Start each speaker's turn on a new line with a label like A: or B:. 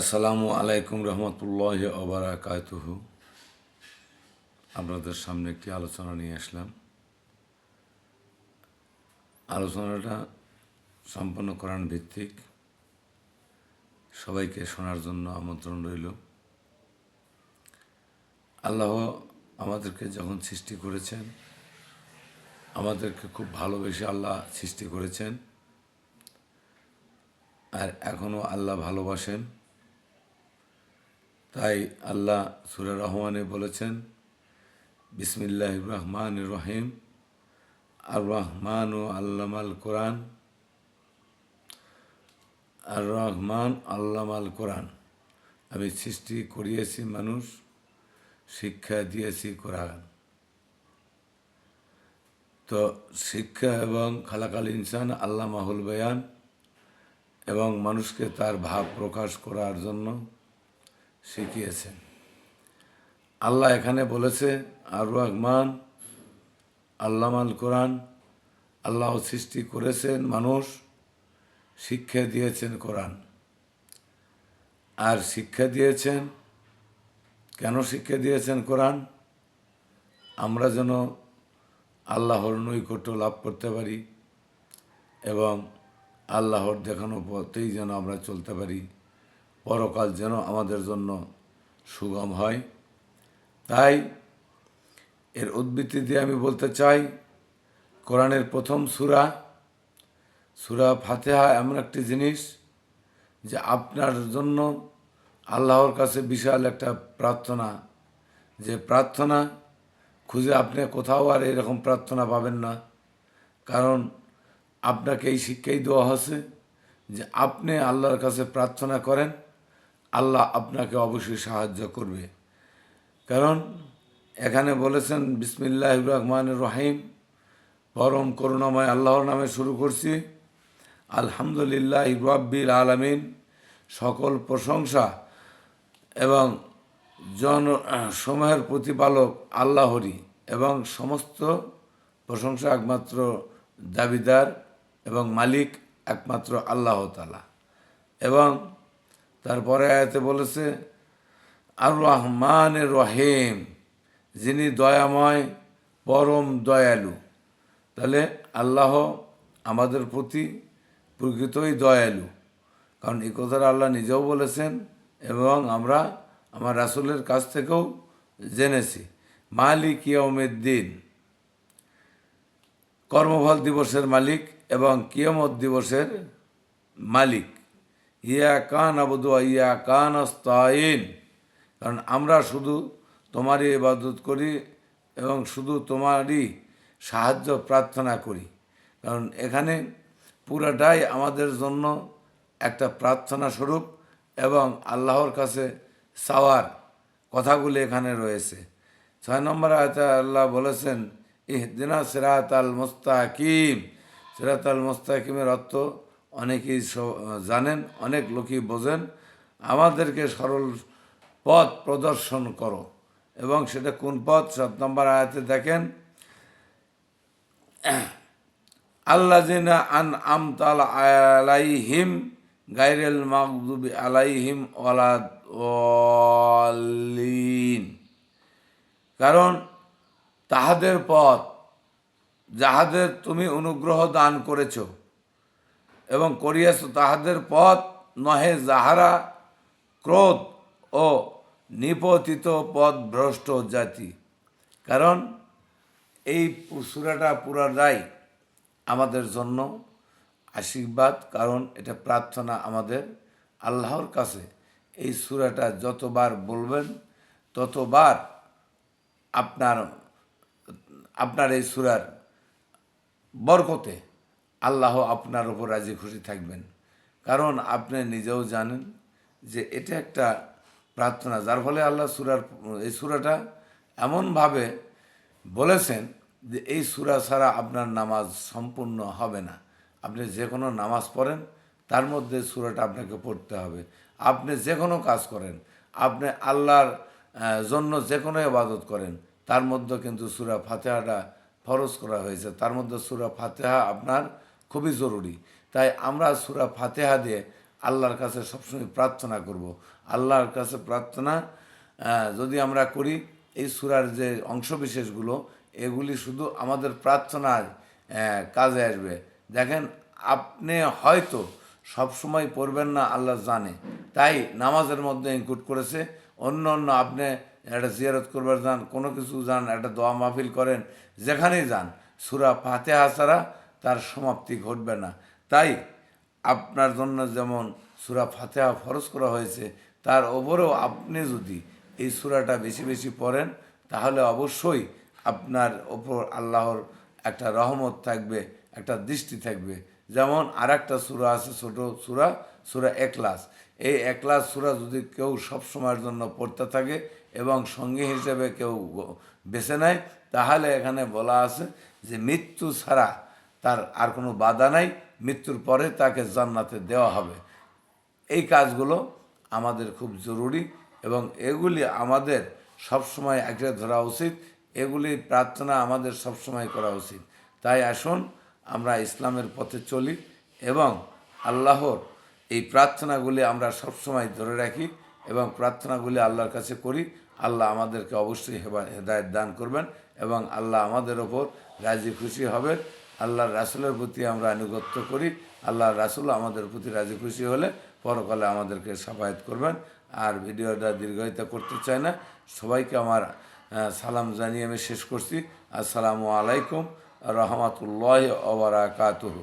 A: আসসালামু আলাইকুম রহমতুল্লাহ অবরাকাতুহ আপনাদের সামনে একটি আলোচনা নিয়ে আসলাম। আলোচনাটা সম্পন্ন করান ভিত্তিক। সবাইকে শোনার জন্য আমন্ত্রণ রইল। আল্লাহ আমাদেরকে যখন সৃষ্টি করেছেন, আমাদেরকে খুব ভালোবেসে আল্লাহ সৃষ্টি করেছেন। আর এখনও আল্লাহ ভালোবাসেন। তাই আল্লাহ সুরা রহমানে বলেছেন বিসমিল্লাহ রহমান রহিম। আর রহমান ও আল্লামাল কোরআন। আর রহমান আল্লামাল কোরআন। আমি সৃষ্টি করিয়েছি মানুষ, শিক্ষা দিয়েছি কোরআন। তো শিক্ষা এবং খালাকাল ইনসান আল্লাহ মাহুল বয়ান এবং মানুষকে তার ভাব প্রকাশ করার জন্য শিখিয়েছেন। আল্লাহ এখানে বলেছে, আর রহমান আল্লামাল কোরআন, আল্লাহ সৃষ্টি করেছেন মানুষ, শিক্ষা দিয়েছেন কোরআন। আর শিক্ষা দিয়েছেন, কেন শিক্ষা দিয়েছেন কোরআন? আমরা যেন আল্লাহর নৈকট্য লাভ করতে পারি এবং আল্লাহর দেখানো পথেই যেন আমরা চলতে পারি। পরকাল যেন আমাদের জন্য সুগম হয়। তাই এর উদ্বৃত্তি দিয়ে আমি বলতে চাই, কোরআনের প্রথম সুরা সুরা ফাতেহা এমন একটি জিনিস যে আপনার জন্য আল্লাহর কাছে বিশাল একটা প্রার্থনা। যে প্রার্থনা খুঁজে আপনি কোথাও আর এরকম প্রার্থনা পাবেন না। কারণ আপনাকে এই শিক্ষাই দেওয়া হয়েছে যে আপনি আল্লাহর কাছে প্রার্থনা করেন আল্লাহ আপনাকে অবশ্যই সাহায্য করবে। কারণ এখানে বলেছেন বিসমিল্লাহ রহমান রহিম। পরম করুণাময় আল্লাহর নামে শুরু করছি। আলহামদুলিল্লাহ রব্বিল আলমিন। সকল প্রশংসা এবং জন সময়ের প্রতিপালক আল্লাহরই এবং সমস্ত প্রশংসা একমাত্র দাবিদার এবং মালিক একমাত্র আল্লাহ তালা এবং তারপরে আয়াতে বলেছে আর রহমান রহিম, যিনি দয়াময়, পরম দয়ালু। তাহলে আল্লাহ আমাদের প্রতি প্রকৃতই দয়ালু। কারণ এই কথাটা আল্লাহ নিজেও বলেছেন এবং আমরা আমার রাসুলের কাছ থেকেও জেনেছি। মালিক ইয়মের দিন কর্মফল দিবসের মালিক এবং কিয়মত দিবসের মালিক। ইয়া কান আবুদু ইয়া কান আস্তাইন কারণ আমরা শুধু তোমারই ইবাদত করি এবং শুধু তোমারই সাহায্য, প্রার্থনা করি। কারণ এখানে পুরাটাই আমাদের জন্য একটা প্রার্থনা স্বরূপ এবং আল্লাহর কাছে সাওয়ার কথাগুলি এখানে রয়েছে। ছয় নম্বর আয়তা আল্লাহ বলেছেন, ইহদিনা সিরাত আল মোস্তাকিম। সিরাত আল মোস্তাকিমের অর্থ অনেকেই জানেন, অনেক লোকই বোঝেন, আমাদেরকে সরল পথ প্রদর্শন করো। এবং সেটা কোন পথ? সাত নম্বর আয়াতে দেখেন আল্লাহ জিনা আন আমতাল আলাইহিম গাইরেল মাকদুবি আলাইহিম ওয়ালিন কারণ তাহাদের পথ, যাহাদের তুমি অনুগ্রহ দান করেছ এবং করিয়াছ তাহাদের পথ নহে যাহারা ক্রোধ ও নিপতিত পথ ভ্রষ্ট জাতি। কারণ এই সুরাটা পুরাটাই আমাদের জন্য আশীর্বাদ, কারণ এটা প্রার্থনা আমাদের আল্লাহর কাছে। এই সুরাটা যতবার বলবেন, ততবার আপনার আপনার এই সুরার বরকতে আল্লাহ আপনার ওপর রাজি খুশি থাকবেন। কারণ আপনি নিজেও জানেন যে এটা একটা প্রার্থনা, যার ফলে আল্লাহ সুরার, এই সুরাটা এমনভাবে বলেছেন যে এই সুরা ছাড়া আপনার নামাজ সম্পূর্ণ হবে না। আপনি যে কোনো নামাজ পড়েন, তার মধ্যে সুরাটা আপনাকে পড়তে হবে। আপনি যে কোনো কাজ করেন, আপনি আল্লাহর জন্য যে কোনো ইবাদত করেন, তার মধ্যে কিন্তু সুরা ফাতেহাটা ফরজ করা হয়েছে। তার মধ্যে সুরা ফাতেহা আপনার খুবই জরুরি। তাই আমরা সুরা ফাতেহা দিয়ে আল্লাহর কাছে সবসময় প্রার্থনা করব। আল্লাহর কাছে প্রার্থনা যদি আমরা করি, এই সুরার যে অংশবিশেষগুলো, এগুলি শুধু আমাদের প্রার্থনায় কাজে আসবে। দেখেন, আপনি হয়তো সব সময় পড়বেন না, আল্লাহ জানে। তাই নামাজের মধ্যে ইনক্লুড করেছে। অন্য অন্য আপনি একটা জিয়ারত করবার যান, কোনো কিছু যান, একটা দোয়া মাহফিল করেন, যেখানেই যান, সুরা ফাতেহা ছাড়া তার সমাপ্তি ঘটবে না। তাই আপনার জন্য যেমন সুরা ফাতেহা ফরজ করা হয়েছে, তার ওপরেও আপনি যদি এই সুরাটা বেশি বেশি পড়েন, তাহলে অবশ্যই আপনার ওপর আল্লাহর একটা রহমত থাকবে, একটা দৃষ্টি থাকবে। যেমন আর একটা সুরা আছে ছোট সুরা সুরা একলাস এই একলাস সুরা যদি কেউ সব সময়ের জন্য পড়তে থাকে এবং সঙ্গী হিসেবে কেউ বেছে নেয়, তাহলে এখানে বলা আছে যে মৃত্যু ছাড়া তার আর কোনো বাধা নাই, মৃত্যুর পরে তাকে জান্নাতে দেওয়া হবে। এই কাজগুলো আমাদের খুব জরুরি এবং এগুলি আমাদের সবসময় আঁকড়ে ধরা উচিত। এগুলি প্রার্থনা আমাদের সবসময় করা উচিত। তাই আসুন, আমরা ইসলামের পথে চলি এবং আল্লাহর এই প্রার্থনাগুলি আমরা সবসময় ধরে রাখি এবং প্রার্থনাগুলি আল্লাহর কাছে করি। আল্লাহ আমাদেরকে অবশ্যই হেবা, হেদায়ত দান করবেন এবং আল্লাহ আমাদের ওপর রাজি খুশি হবেন। আল্লাহর রাসুলের প্রতি আমরা আনুগত্য করি। আল্লাহর রাসুল আমাদের প্রতি রাজি খুশি হলে পরকালে আমাদেরকে সাফায়াত করবেন। আর ভিডিওটা দীর্ঘায়িত করতে চাই না। সবাইকে আমার সালাম জানিয়ে আমি শেষ করছি। আসসালামু আলাইকুম রহমতুল্লাহ ওবরাকাতুহু